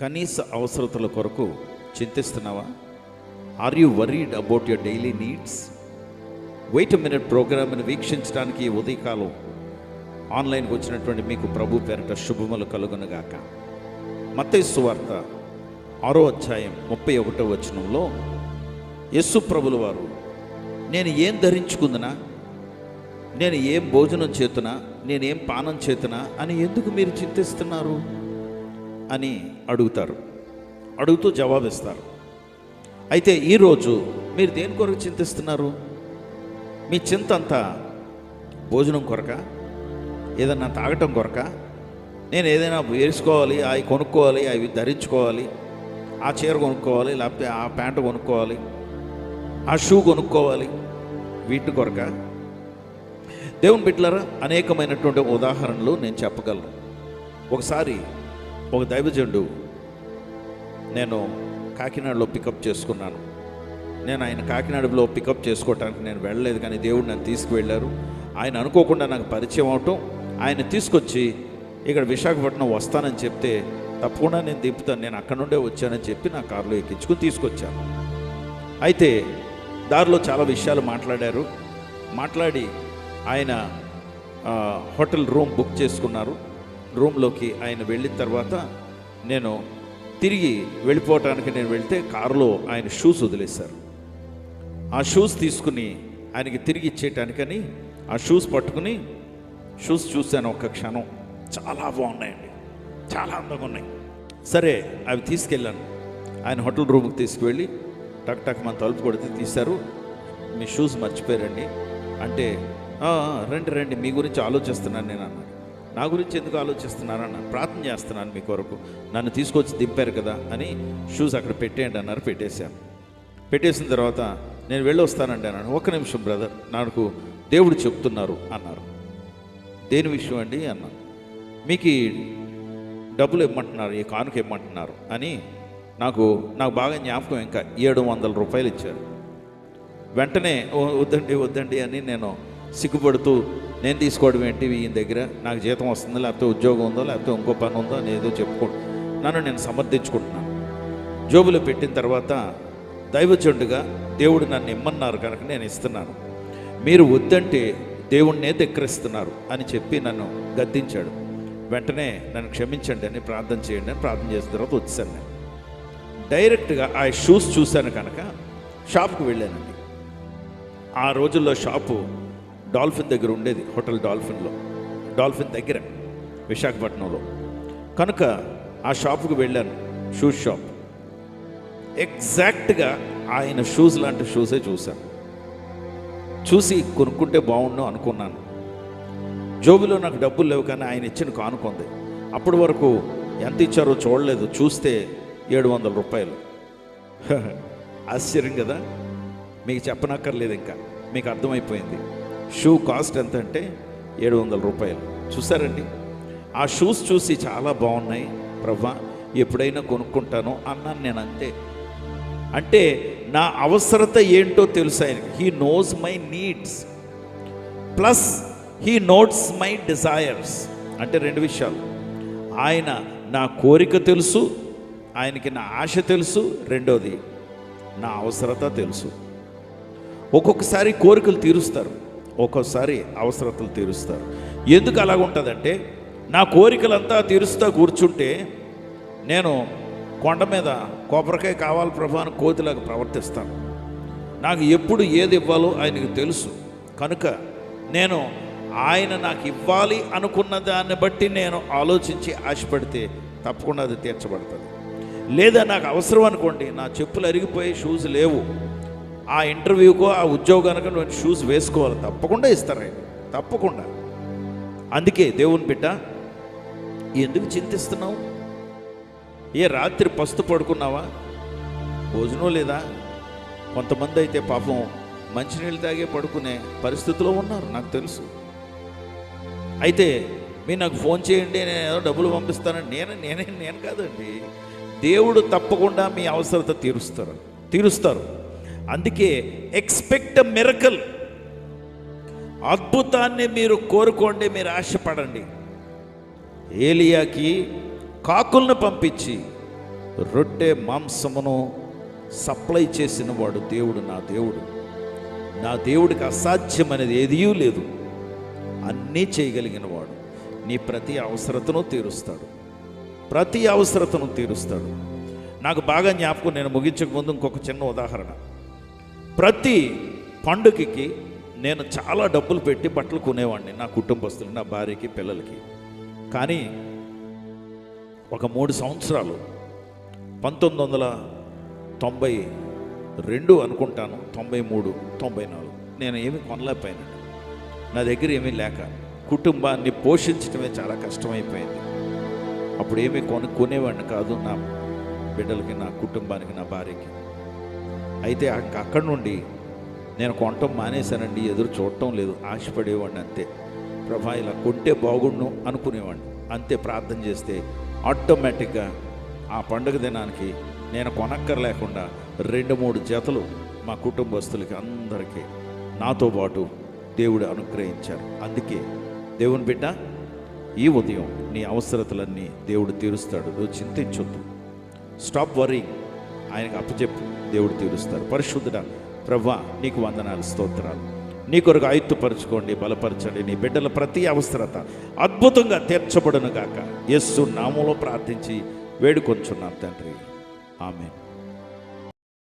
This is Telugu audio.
కనీస అవసరతల కొరకు చింతిస్తున్నావా? Are you worried about your daily needs wait minute ప్రోగ్రామ్ని వీక్షించడానికి ఉదయకాలం ఆన్లైన్కి వచ్చినటువంటి మీకు ప్రభు పేరట శుభములు కలుగునుగాక. మత్తయి సువార్త ఆరో అధ్యాయం ముప్పై ఒకటో వచనంలో యస్సు ప్రభుల వారు నేను ఏం ధరించుకుందునా? నేను ఏం భోజనం చేతునా? నేనేం పానం చేతునా? అని ఎందుకు మీరు చింతిస్తున్నారు? అని అడుగుతారు. అడుగుతూ జవాబిస్తారు. అయితే ఈరోజు మీరు దేని కొరకు చింతిస్తున్నారు? మీ చింత అంతా భోజనం కొరక? ఏదన్నా తాగటం కొరక? నేను ఏదైనా వేసుకోవాలి అవి కొనుక్కోవాలి అవి ధరించుకోవాలి ఆ చీర కొనుక్కోవాలి లేకపోతే ఆ ప్యాంటు కొనుక్కోవాలి ఆ షూ కొనుక్కోవాలి వీటి కొరక? దేవుని బిడ్డలారా అనేకమైనటువంటి ఉదాహరణలు నేను చెప్పగలను. ఒకసారి ఒక దైవజనుడు నేను కాకినాడలో పికప్ చేసుకున్నాను. నేను ఆయన కాకినాడలో పికప్ చేసుకోవటానికి నేను వెళ్ళలేదు కానీ దేవుడు నన్ను తీసుకువెళ్ళారు. ఆయన అనుకోకుండా నాకు పరిచయం అవటం ఆయన తీసుకొచ్చి ఇక్కడ విశాఖపట్నం వస్తానని చెప్తే తప్పకుండా నేను దింపుతాను నేను అక్కడ నుండే వచ్చానని చెప్పి నా కారులో ఎక్కించుకుని తీసుకొచ్చాను. అయితే దారిలో చాలా విషయాలు మాట్లాడారు. మాట్లాడి ఆయన హోటల్ రూమ్ బుక్ చేసుకున్నారు. రూమ్లోకి ఆయన వెళ్ళిన తర్వాత నేను తిరిగి వెళ్ళిపోవటానికి నేను వెళ్తే కారులో ఆయన షూస్ వదిలేశారు. ఆ షూస్ తీసుకుని ఆయనకి తిరిగి ఇచ్చేయటానికని ఆ షూస్ పట్టుకుని షూస్ చూశాను ఒక్క క్షణం. చాలా బాగున్నాయండి. చాలా అందంగా ఉన్నాయి. సరే అవి తీసుకెళ్ళాను. ఆయన హోటల్ రూమ్కి తీసుకువెళ్ళి టక్ టక్ మన తలుపు కొడితే తీశారు. మీ షూస్ మర్చిపోయారండి. అంటే రండి రండి మీ గురించి ఆలోచిస్తున్నాను నేను అన్న నా గురించి ఎందుకు ఆలోచిస్తున్నారన్న ప్రార్థన చేస్తున్నాను మీ కొరకు. నన్ను తీసుకొచ్చి దింపారు కదా అని షూస్ అక్కడ పెట్టేయండి అన్నారు పెట్టేశాను పెట్టేసిన తర్వాత నేను వెళ్ళొస్తానండి అన్నాను. ఒక్క నిమిషం బ్రదర్ నాకు దేవుడు చెప్తున్నారు అన్నారు. దేని విషయం అండి అన్నాను మీకు డబ్బులు ఇమ్మంటున్నారు ఈ కానుక ఇమ్మంటున్నారు అని నాకు నాకు బాగా జ్ఞాపకం ఇంకా ఏడు వందల రూపాయలు ఇచ్చారు. వెంటనే "ఓ, వద్దండి వద్దండి అని నేను సిగ్గుపడుతూ నేను తీసుకోవడం ఏంటి ఈయన దగ్గర? నాకు జీతం వస్తుందో? లేకపోతే ఉద్యోగం ఉందో? లేకపోతే ఇంకో పని ఉందో? అని ఏదో చెప్పుకో నన్ను నేను సమర్థించుకుంటున్నాను. జోబులో పెట్టిన తర్వాత దైవజండుగా దేవుడు నన్ను ఇమ్మన్నారు కనుక నేను ఇస్తున్నాను. మీరు వద్దంటే దేవుణ్ణే ధిక్కరిస్తున్నారు అని చెప్పి నన్ను గద్దించాడు. వెంటనే నన్ను క్షమించండి అని ప్రార్థన చేయండి అని ప్రార్థన చేసిన తర్వాత వచ్చాను నేను. డైరెక్ట్గా ఆ షూస్ చూశాను కనుక షాప్కి వెళ్ళానండి. ఆ రోజుల్లో షాపు డాల్ఫిన్ దగ్గర ఉండేది హోటల్ డాల్ఫిన్లో. డాల్ఫిన్ దగ్గర విశాఖపట్నంలో. కనుక ఆ షాప్కి వెళ్ళాను షూస్ షాప్. ఎగ్జాక్ట్గా ఆయన షూస్ లాంటి షూసే చూశాను. చూసి కొనుక్కుంటే బాగుండు అనుకున్నాను. జోబులో నాకు డబ్బులు లేవు కానీ ఆయన ఇచ్చిన కానుకుంది అప్పటి వరకు ఎంత ఇచ్చారో చూడలేదు చూస్తే ఏడు వందల రూపాయలు ఆశ్చర్యం కదా? మీకు చెప్పనక్కర్లేదు ఇంకా మీకు అర్థమైపోయింది. షూ కాస్ట్ ఎంత అంటే ఏడు వందల రూపాయలు. చూసారండి? ఆ షూస్ చూసి చాలా బాగున్నాయి. ప్రభా ఎప్పుడైనా కొనుక్కుంటాను అన్నాను నేను అంతే. అంటే నా అవసరత ఏంటో తెలుసు? ఆయనకి he knows my needs plus he notes my desires అంటే రెండు విషయాలు. ఆయన నా కోరిక తెలుసు ఆయనకి నా ఆశ తెలుసు. రెండోది నా అవసరత తెలుసు. ఒక్కొక్కసారి కోరికలు తీరుస్తారు. ఒక్కోసారి అవసరతలు తీరుస్తారు. ఎందుకు అలాగ ఉంటుందంటే నా కోరికలంతా తీరుస్తా కూర్చుంటే నేను కొండ మీద కొబ్బరికాయ కావాలి ప్రభా అని కోతిలాగా ప్రవర్తిస్తాను. నాకు ఎప్పుడు ఏది ఇవ్వాలో ఆయనకు తెలుసు. కనుక నేను ఆయన నాకు ఇవ్వాలి అనుకున్న దాన్ని బట్టి నేను ఆలోచించి ఆశపడితే తప్పకుండా అది తీర్చబడుతుంది. లేదా నాకు అవసరం అనుకోండి నా చెప్పులు అరిగిపోయి షూస్ లేవు. ఆ ఇంటర్వ్యూకో ఆ ఉద్యోగానికి నువ్వు షూస్ వేసుకోవాలి. తప్పకుండా ఇస్తారు ఆయన. తప్పకుండా. అందుకే దేవుని బిడ్డ ఎందుకు చింతిస్తున్నావు? ఏ రాత్రి పస్తు పడుకున్నావా? భోజనం లేదా? కొంతమంది అయితే పాపం మంచినీళ్ళు తాగే పడుకునే పరిస్థితిలో ఉన్నారు నాకు తెలుసు. అయితే మీరు నాకు ఫోన్ చేయండి నేను ఏదో డబ్బులు పంపిస్తానని నేను నేనే నేను కాదండి. దేవుడు తప్పకుండా మీ అవసరత తీరుస్తారు తీరుస్తారు. అందుకే ఎక్స్పెక్ట్ మిరకల్. అద్భుతాన్ని మీరు కోరుకోండి మీరు ఆశపడండి. ఏలియాకి కాకులను పంపించి రొట్టె మాంసమును సప్లై చేసిన వాడు దేవుడు నా దేవుడు. నా దేవుడికి అసాధ్యం అనేది ఏదీ లేదు. అన్నీ చేయగలిగిన వాడు. నీ ప్రతి అవసరతను తీరుస్తాడు. ప్రతి అవసరతను తీరుస్తాడు. నాకు బాగా జ్ఞాపకం నేను ముగించక ముందు ఇంకొక చిన్న ఉదాహరణ. ప్రతి పండుగకి నేను చాలా డబ్బులు పెట్టి బట్టలు కొనేవాడిని నా కుటుంబస్తులు నా భార్యకి పిల్లలకి. కానీ ఒక మూడు సంవత్సరాలు పంతొమ్మిది వందల తొంభై రెండు అనుకుంటాను తొంభై మూడు తొంభై నాలుగు. నేను ఏమి కొనలేకపోయాను నా దగ్గర ఏమీ లేక కుటుంబాన్ని పోషించడమే చాలా కష్టమైపోయింది. అప్పుడు ఏమీ కొను కొనేవాడిని కాదు నా బిడ్డలకి నా కుటుంబానికి నా భార్యకి. అయితే అక్కడి నుండి నేను కొనటం మానేశానండి ఎదురు చూడటం లేదు. ఆశపడేవాడిని అంతే. ప్రభా ఇలా కొంటే బాగుండు అనుకునేవాడిని. అంతే ప్రార్థన చేస్తే ఆటోమేటిక్గా ఆ పండుగ దినానికి నేను కొనక్కర్లేకుండా రెండు మూడు జతలు మా కుటుంబస్తులకి అందరికీ నాతో పాటు దేవుడు అనుగ్రహించారు. అందుకే దేవుని బిడ్డ ఈ ఉదయం నీ అవసరతలన్నీ దేవుడు తీరుస్తాడు. నువ్వు చింతించొద్దు. స్టాప్ వరీ ఆయనకు అప్పచెప్పు. దేవుడు తీరుస్తారు. పరిశుద్ధుడ ప్రవ్వా నీకు వందనాలు స్తోత్రాలు. నీ కొరకు ఆయుత్తుపరచుకోండి బలపరచండి నీ బిడ్డల ప్రతి అవసరత అద్భుతంగా తీర్చబడును గాక. యస్సు నామంలో ప్రార్థించి వేడుకొంచున్నాం తండ్రి. ఆమె